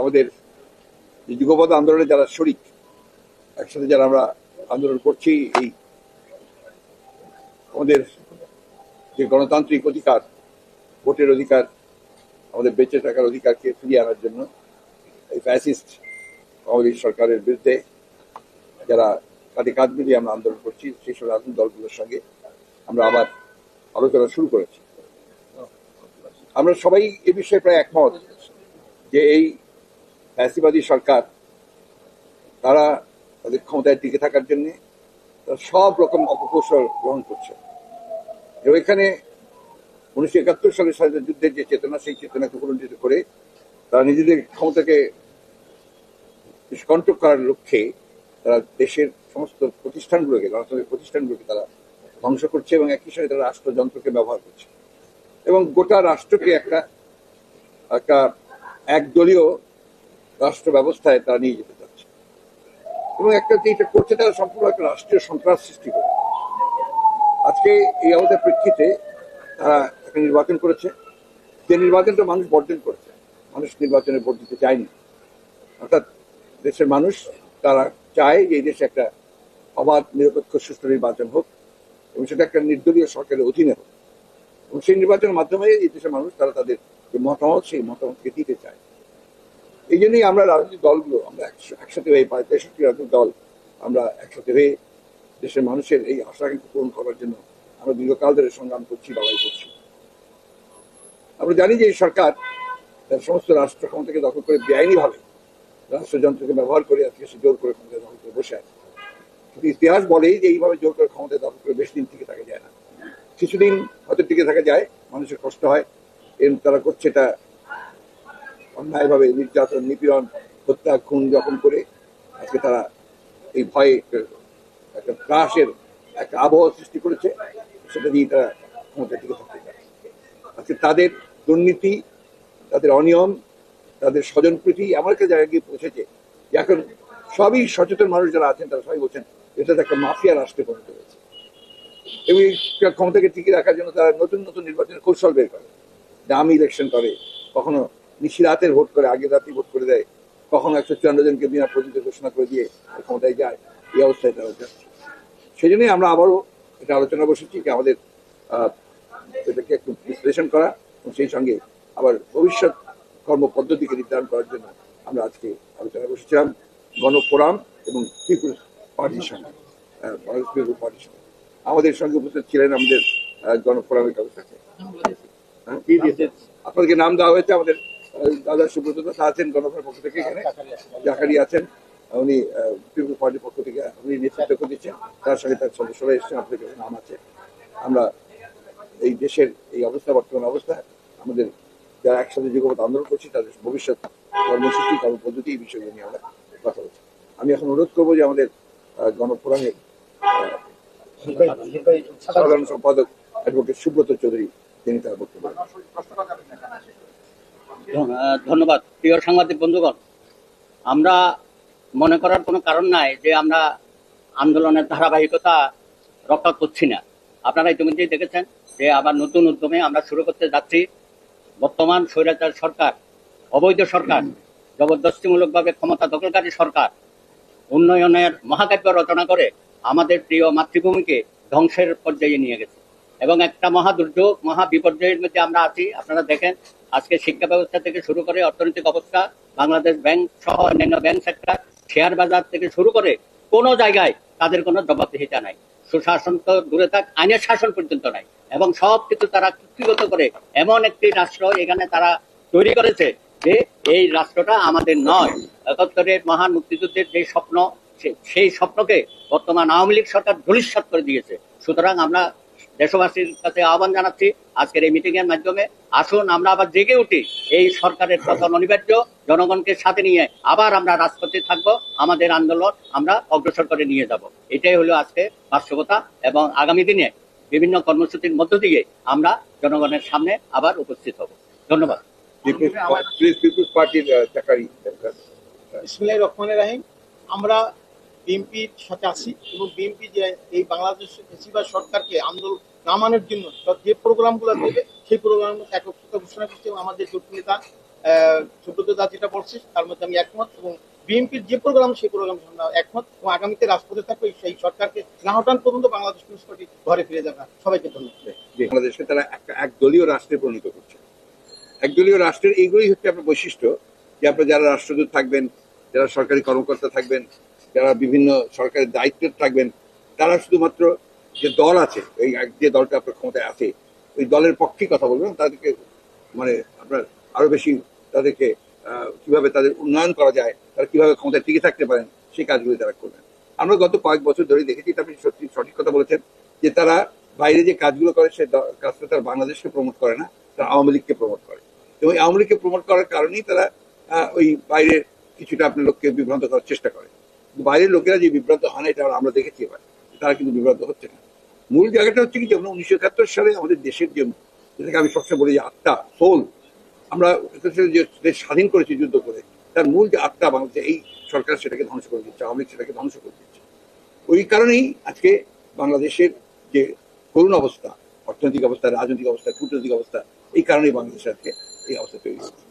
আমাদের যুগপথ আন্দোলনে যারা শরিক, একসাথে যারা আমরা আন্দোলন করছি, এই আমাদের যে গণতান্ত্রিক অধিকার, ভোটের অধিকার, আমাদের বেঁচে থাকার অধিকারকে ফিরিয়ে আনার জন্য এই ফ্যাসিস্ট আওয়ামী সরকারের বিরুদ্ধে যারা কাঁধে কাঁধ মিলিয়ে আমরা আন্দোলন করছি, সেই সব রাজনৈতিক দলগুলোর সঙ্গে আমরা আবার আলোচনা শুরু করেছি। আমরা সবাই এ বিষয়ে প্রায় একমত যে এই ফ্যাসিবাদী সরকার, তারা তাদের ক্ষমতায় টিকে থাকার জন্য সব রকম অপকৌশল গ্রহণ করছে। এবং এখানে উনিশশো একাত্তর সালের স্বাধীনতা যুদ্ধের যে চেতনা, সেই চেতনাকে পুনর্জিত করে তারা নিজেদের ক্ষমতাকে কন্ট্রোল করার লক্ষ্যে তারা দেশের সমস্ত প্রতিষ্ঠানগুলোকে, গণতান্ত্রিক প্রতিষ্ঠানগুলোকে তারা ধ্বংস করছে এবং একই সঙ্গে তারা রাষ্ট্রযন্ত্রকে ব্যবহার করছে। এবং গোটা রাষ্ট্রকে একটা একটা একদলীয় রাষ্ট্র ব্যবস্থায় তারা নিয়ে যেতে চাচ্ছে। এবং একটা যে এটা করছে তারা সম্পূর্ণ একটা রাষ্ট্রীয় সন্ত্রাস সৃষ্টি করে। আজকে এই অবস্থার প্রেক্ষিতে তারা একটা নির্বাচন করেছে। যে নির্বাচনটা মানুষ বর্জন করেছে। মানুষ নির্বাচনে ভোট দিতে চায়নি। অর্থাৎ দেশের মানুষ, তারা চায় যে এই দেশে একটা অবাধ, নিরপেক্ষ সুষ্ঠু নির্বাচন হোক এবং সেটা একটা নির্দলীয় সরকারের অধীনে হোক। এবং সেই নির্বাচনের মাধ্যমে এই দেশের মানুষ, তারা তাদের যে মতামত, সেই মতামতকে দিতে চায়। এই জন্যই আমরা রাজনৈতিক দলগুলো, আমরা একস- একসাথে হয়ে প্রায় তেষট্টি রাজনৈতিক দল, আমরা একসাথে হয়ে দেশের মানুষের এই আশা কিন্তু পূরণ করার জন্য আমরা দীর্ঘকাল ধরে সংগ্রাম করছি, লড়াই করছি। আমরা জানি যে এই সরকার তার সমস্ত রাষ্ট্র ক্ষমতাকে দখল করে বেআইনিভাবে রাষ্ট্রযন্ত্রকে ব্যবহার করে আজকে সে জোর করে ক্ষমতা দখল করে বসে আছে। কিন্তু ইতিহাস বলেই যে এইভাবে জোর করে ক্ষমতা দখল করে বেশি দিন টিকে থাকা যায় না। কিছুদিন হয়তো টিকে থাকা যায়, মানুষের কষ্ট হয়, এর তারা করছে এটা অন্যায়ভাবে নির্যাতন, নিপীড়ন, হত্যা, খুন যখন করে, আজকে তারা এই ভয়ে একটা- ত্রাসের একটা আবহাওয়া সৃষ্টি করেছে, সেটা দিয়ে তারা ক্ষমতা টিকে থাকতে আজকে তাদের দুর্নীতি, তাদের অনিয়ম, তাদের স্বজনপ্রীতি এমন একটা জায়গায় গিয়ে পৌঁছেছে, এখন সবই সচেতন মানুষ যারা আছেন, তারা সবাই বলছেন এটা একটা মাফিয়া রাষ্ট্রে পরিণত হয়েছে। এবং এই ক্ষমতাকে টিকিয়ে রাখার জন্য তারা নতুন নতুন নির্বাচনের কৌশল বের করে দামি ইলেকশন করে, কখনো নিশি রাতের ভোট করে আগের রাতে ভোট করে দেয়। কখনো একশো চুয়ান্ন জনকে বিনা প্রতিনিধি ঘোষণা করে দিয়ে ক্ষমতায় যায়। এই অবস্থায় তারা যাচ্ছে। সেই জন্যই আমরা আবারও এটা আলোচনা বসেছি যে আমাদের এটাকে একটু বিশ্লেষণ করা এবং সেই সঙ্গে আবার ভবিষ্যৎ কর্মপদ্ধতিকে নির্ধারণ করার জন্য আমরা আজকে আলোচনা বসেছিলাম। গণফোরাম এবং পিপুলস পার্টির সঙ্গে বাংলাদেশ পিপুলস পার্টির সঙ্গে। আমাদের সঙ্গে উপস্থিত ছিলেন আমাদের গণফোরামের আছে হ্যাঁ? আপনাদেরকে নাম দেওয়া হয়েছে আমাদের দাদা সুব্রত দাস আছেন গণফোরামের পক্ষ থেকে এখানে। জাকারি আছেন। উনি পিপুলস পার্টির পক্ষ থেকে উনি নেতৃত্ব দিচ্ছেন। তার সঙ্গে তার সদস্যরা এসেছেন কাছে নাম আছে। আমরা এই দেশের এই অবস্থা, বর্তমান অবস্থা, আমাদের যারা একসাথে যুগপথ আন্দোলন করছি, তাদের ভবিষ্যৎ কর্মসূচি, কর্মপদ্ধতি এই বিষয়গুলো নিয়ে আমরা কথা বলছি। আমি এখন অনুরোধ করব যে আমাদের গণফোরামের সাধারণ সম্পাদক অ্যাডভোকেট সুব্রত চৌধুরী, তিনি তার বক্তব্য ধন্যবাদ, প্রিয় সাংবাদিক বন্ধুগণ। আমরা মনে করার কোনো কারণ নাই যে আমরা আন্দোলনের ধারাবাহিকতা রক্ষা করছি না। আপনারা ইতিমধ্যেই দেখেছেন যে আবার নতুন উদ্যমে আমরা শুরু করতে যাচ্ছি। বর্তমান স্বৈরাচার সরকার, অবৈধ সরকার, জবরদস্তিমূলকভাবে ক্ষমতা দখলকারী সরকার, উন্নয়নের মহাকাব্য রচনা করে আমাদের প্রিয় মাতৃভূমিকে ধ্বংসের পর্যায়ে নিয়ে গেছে। এবং একটা মহা দুর্যোগ, মহা বিপর্যয়ের মধ্যে আমরা আছি। আপনারা দেখেন, আজকে শিক্ষা ব্যবস্থা থেকে শুরু করে অর্থনৈতিক অবস্থা, বাংলাদেশ ব্যাংক সহ অন্যান্য ব্যাংক সেক্টর, শেয়ার বাজার থেকে শুরু করে কোনো জায়গায় তাদের কোনো জবাবদিহিতা নাই। সুশাসন তো দূরে থাক, আইনের শাসন পর্যন্ত নাই। এবং সব কিছু তারা চুক্তিগত করে এমন একটি রাষ্ট্র এখানে তারা তৈরি করেছে যে এই রাষ্ট্রটা আমাদের নয়। একাত্তরের মহান মুক্তিযুদ্ধের যে স্বপ্ন সেই স্বপ্নকে বর্তমান আওয়ামী লীগ সরকার ধূলিসাৎ করে দিয়েছে। সুতরাং আমরা দেশবাসীর কাছে আহ্বান জানাচ্ছি আজকের এই মিটিং এর মাধ্যমে আসুন আমরা আবার জেগে উঠি এই সরকারের কথা অনিবার্য জনগণকে সাথে নিয়ে আবার আমরা রাজপথে থাকব আমাদের আন্দোলন আমরা অগ্রসর করে নিয়ে যাব এটাই হলো আজকে বাস্তবতা এবং আগামী দিনে বিভিন্ন কর্মসূচির মধ্য দিয়ে আমরা জনগণের সামনে আবার উপস্থিত হব ধন্যবাদ আমরা বিএনপির সাথে আছি এবং বিএনপি যে এই বাংলাদেশ বেশিরভাগ সরকারকে আন্দোলন নামানোর জন্য যে প্রোগ্রামগুলো দেবে সেই প্রোগ্রাম একত্রিত ঘোষণা করছে এবং আমাদের জোট নেতা আহ, সুব্রত দা যেটা বলছে তার মধ্যে আমি একমত এবং বিএনপির যে প্রোগ্রাম সেই প্রোগ্রাম আমরা একমত এবং আগামীতে রাজপথে থাকবে সেই সরকারকে না হটান পর্যন্ত বাংলাদেশ কমিউনিস্ট পার্টি ঘরে ফিরে যাবে। সবাইকে ধন্যবাদ। বাংলাদেশকে তারা একদলীয় রাষ্ট্রে পরিণত করছে। একদলীয় রাষ্ট্রের এইগুলোই হচ্ছে আপনার বৈশিষ্ট্য যে আপনার যারা রাষ্ট্রদূত থাকবেন যারা সরকারি কর্মকর্তা থাকবেন যারা বিভিন্ন সরকারের দায়িত্বে থাকবেন, তারা শুধুমাত্র যে দল আছে, এই যে দলটা আপনার ক্ষমতায় আছে, ওই দলের পক্ষে কথা বলবেন, তাদেরকে মানে আপনার আরও বেশি তাদেরকে কীভাবে তাদের উন্নয়ন করা যায়, তারা কীভাবে ক্ষমতায় টিকে থাকতে পারেন, সেই কাজগুলি তারা করবেন। আমরা গত কয়েক বছর ধরে দেখেছি, এটা আপনি সত্যি সঠিক কথা বলেছেন, যে তারা বাইরে যে কাজগুলো করে, সে কাজটা তারা বাংলাদেশকে প্রমোট করে না, তারা আওয়ামী লীগকে প্রমোট করে। এবং আওয়ামী লীগকে প্রমোট করার কারণেই তারা ওই বাইরের কিছুটা আপনার লোককে বিভ্রান্ত করার চেষ্টা করে। বাইরের লোকেরা যে বিভ্রান্ত হয় না এটা আমরা দেখেছি এবার। তারা কিন্তু বিভ্রান্ত হচ্ছে না। মূল জায়গাটা হচ্ছে কি যেমন উনিশশো একাত্তর সালে আমাদের দেশের যে যেটাকে আমি সবসময় বলি যে আত্মা সোল আমরা যে দেশ স্বাধীন করেছি যুদ্ধ করে, তার মূল যে আত্মা বাংলাদেশে, এই সরকার সেটাকে ধ্বংস করে দিচ্ছে, আওয়ামী সেটাকে ধ্বংস করে দিচ্ছে। ওই কারণেই আজকে বাংলাদেশের যে করুণ অবস্থা, অর্থনৈতিক অবস্থা, রাজনৈতিক অবস্থা, কূটনৈতিক অবস্থা, এই কারণেই বাংলাদেশের আজকে এই অবস্থা তৈরি হচ্ছে